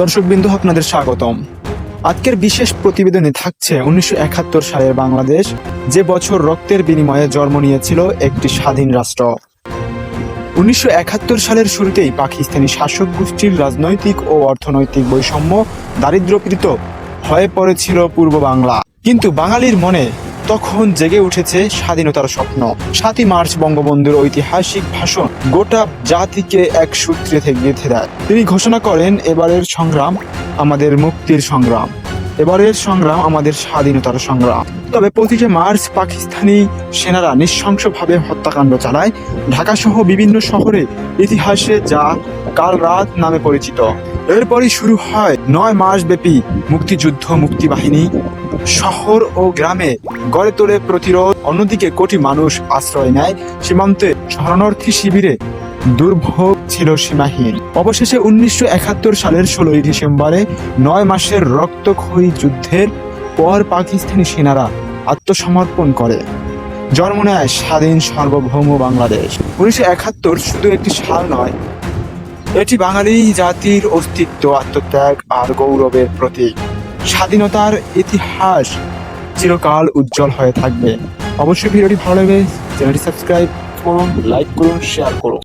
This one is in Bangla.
দর্শকবিন্দু, আপনাদের স্বাগতম। আজকের বিশেষ প্রতিবেদনে থাকছে উনিশশো একাত্তর সালের বাংলাদেশ, যে বছর রক্তের বিনিময়ে জন্ম নিয়েছিল একটি স্বাধীন রাষ্ট্র। উনিশশো একাত্তর সালের শুরুতেই পাকিস্তানি শাসক গোষ্ঠীর রাজনৈতিক ও অর্থনৈতিক বৈষম্য দারিদ্র্যপীড়িত হয়ে পড়েছিল পূর্ব বাংলা। কিন্তু বাঙালির মনে তখন জেগে উঠেছে স্বাধীনতার স্বপ্ন। সাতই মার্চ বঙ্গবন্ধুর ঐতিহাসিক ভাষণ গোটা জাতিকে এক সূত্রে থেকে গেঁথে দেয়। তিনি ঘোষণা করেন, এবারের সংগ্রাম আমাদের মুক্তির সংগ্রাম। এবারের সংগ্রাম আমাদের স্বাধীনতার সংগ্রাম। তবে পঁচিশে মার্চ পাকিস্তানি সেনারা নৃশংসভাবে হত্যাকাণ্ড চালায়। ঢাকা সহ বিভিন্ন শহরে ইতিহাসে যা কাল রাত নামে পরিচিত। এরপরই শুরু হয় নয় মাস ব্যাপী মুক্তিযুদ্ধ মুক্তিবাহিনী শহর ও গ্রামে গড়ে তোলে প্রতিরোধ। অন্যদিকে কোটি মানুষ আশ্রয় নেয় সীমান্তে। শরণার্থী শিবিরে দুর্ভোগ ছিল সীমাহীন। অবশেষে উনিশশো একাত্তর সালের ষোলোই ডিসেম্বরে নয় মাসের রক্তক্ষয়ী যুদ্ধের পর পাকিস্তানি সেনারা আত্মসমর্পণ করে। জন্ম নেয় স্বাধীন সার্বভৌম বাংলাদেশ। উনিশশো একাত্তর শুধু একটি সাল নয় এটি বাঙালি জাতির অস্তিত্ব, আত্মত্যাগ আর গৌরবের প্রতীক। স্বাধীনতার ইতিহাস চিরকাল উজ্জ্বল হয়ে থাকবে। অবশ্যই ভিডিওটি ভালো লাগবে চ্যানেলটি সাবস্ক্রাইব করুন, লাইক করুন শেয়ার করুন।